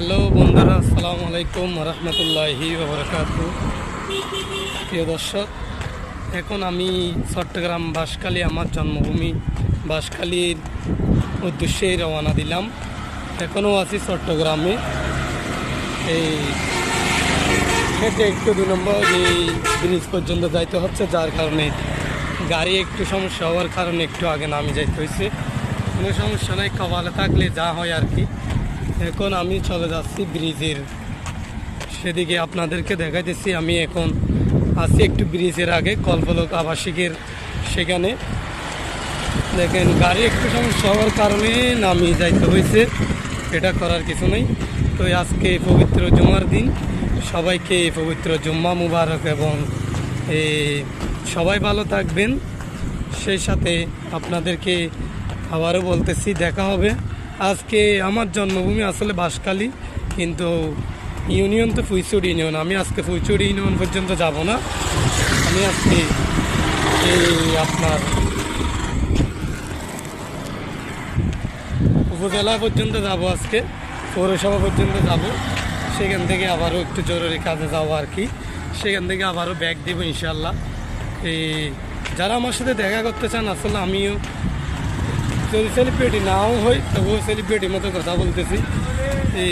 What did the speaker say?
Hello বন্ধুরা, আসসালামু আলাইকুম রহমতুল্লাহি প্রিয় দর্শক, এখন আমি চট্টগ্রাম বাঁশখালী, আমার জন্মভূমি বাঁশখালীর উদ্দেশ্যেই রওনা দিলাম। এখনও আছি চট্টগ্রামে। এই হেঁটে একটু দু নম্বর এই ব্রিজ পর্যন্ত যাইতে হচ্ছে, যার কারণে গাড়ি একটু সমস্যা হওয়ার কারণে একটু আগে নামে যাইতে হয়েছে কোনো সমস্যা নাই, কপালে থাকলে যা হয় আর কি। এখন আমি চলে যাচ্ছি ব্রিজের সেদিকে আপনাদেরকে দেখাইতেছি। আমি এখন আছি একটু ব্রিজের আগে কল্পলোক আবাসিকের সেখানে। দেখেন, গাড়ি একটু সমস্যা হওয়ার কারণে নামিয়ে যাইতে হয়েছে। এটা করার কিছু নেই। তো আজকে পবিত্র জুমার দিন। সবাইকে পবিত্র জুম্মা মুবারক এবং সবাই ভালো থাকবেন। সেই সাথে আপনাদেরকে আবারও বলতেছি, দেখা হবে। আজকে আমার জন্মভূমি আসলে বাঁশখালী, কিন্তু ইউনিয়ন তো ফুইচুর ইউনিয়ন। আমি আজকে ফুইচুর ইউনিয়ন পর্যন্ত যাব না। আমি আজকে এই আপনার উপজেলা পর্যন্ত যাব আজকে, পৌরসভা পর্যন্ত যাব। সেখান থেকে আবারও একটু জরুরি কাজে যাব আর কি। সেখান থেকে আবারও ব্যাগ দেবো ইনশাল্লাহ এই, যারা আমার সাথে দেখা করতে চান, আসলে আমিও যদি সেলিব্রিটি নাও হই তবুও সেলিব্রিটির মতো কথা বলতেছি।